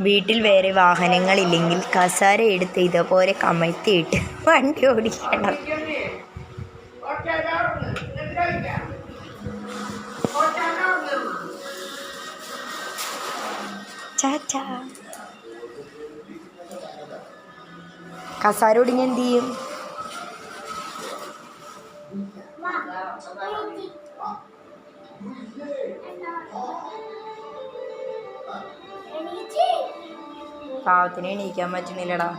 വീട്ടിൽ വേറെ വാഹനങ്ങളില്ലെങ്കിൽ കസാര എടുത്ത് ഇതുപോലെ കമഴ്ത്തിയിട്ട് വണ്ടി ഓടിക്കണം. ചാച്ചാ. കസാര ഒടിഞ്ഞ എന്ത് ചെയ്യും? പാവത്തിന് എണീക്കാൻ പറ്റണില്ലടാ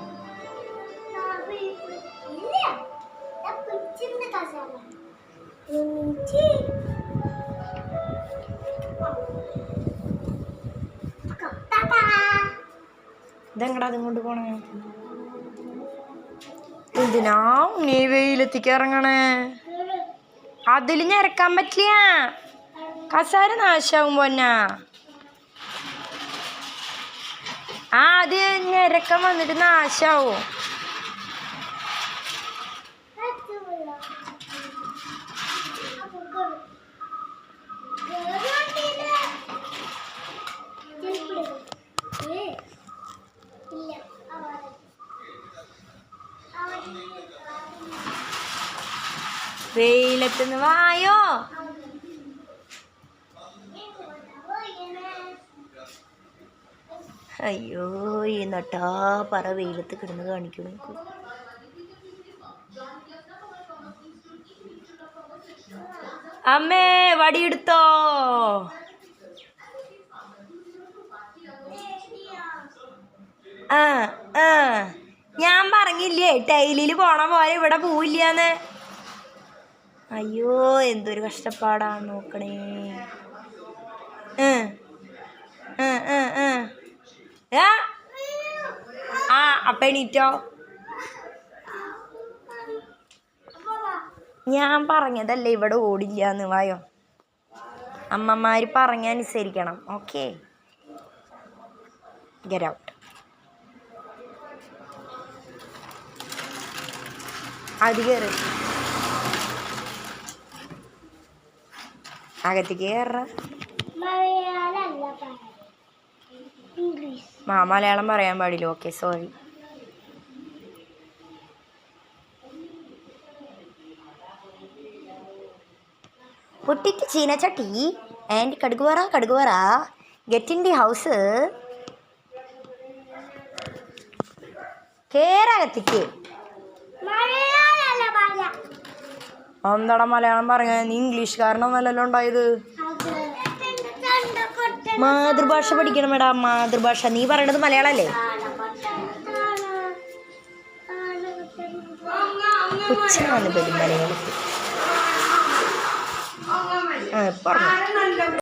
ഇതെങ്ങടാ അതും കൊണ്ട് പോണേ? എന്തിനാ നീ വെയിലെത്തിക്ക് ഇറങ്ങണേ? അതിൽ ഞരക്കാൻ പറ്റില്ല. കസാര നാശാവും പൊന്നാ. ആ അത് ഞെരക്കം വന്നിട്ട് നാശാവും? വെയിലത്തുനിന്ന് വായോ? അയ്യോ ഈ നട്ടാ പറ വെയിലത്ത് കിടന്ന് കാണിക്കണു അമ്മേ വടിയെടുത്തോ? ആ ആ. ഞാൻ പറഞ്ഞില്ലേ ടൈലിൽ പോണ പോലെ ഇവിടെ പോവില്ലാന്ന്. അയ്യോ എന്തൊരു കഷ്ടപ്പാടാണ് നോക്കണേ. ആ ആ ആ. ആ അപ്പ എണീറ്റോ? ഞാൻ പറഞ്ഞതല്ലേ ഇവിടെ ഓടില്ല എന്ന് വായോ. അമ്മമാര് പറഞ്ഞ അനുസരിക്കണം ഓക്കെ? ഗെറ്റ് ഔട്ട് അത് കയറി അകത്തേക്ക് കയറ ഇംഗ്ലീഷ് മാ മലയാളം പറയാൻ പാടില്ല. ഓക്കെ സോറി പൊട്ടിക്ക് ചീനച്ചട്ടി ആൻഡ് കടുകുവറ കടുകുവറ. ഗെറ്റ് ഇൻ ദി ഹൗസ് കേരകത്തിക്ക് എന്താടാ മലയാളം പറയാൻ നീ ഇംഗ്ലീഷുകാരനൊന്നല്ലല്ലോ ഉണ്ടായത്. അത് ചണ്ടക്കൊട്ട മാതൃഭാഷ പഠിക്കണം മേടാ മാതൃഭാഷ. നീ പറയണത് മലയാളല്ലേ? പുച്ഛമാണ് മലയാളത്തിൽ. ആ പറഞ്ഞു.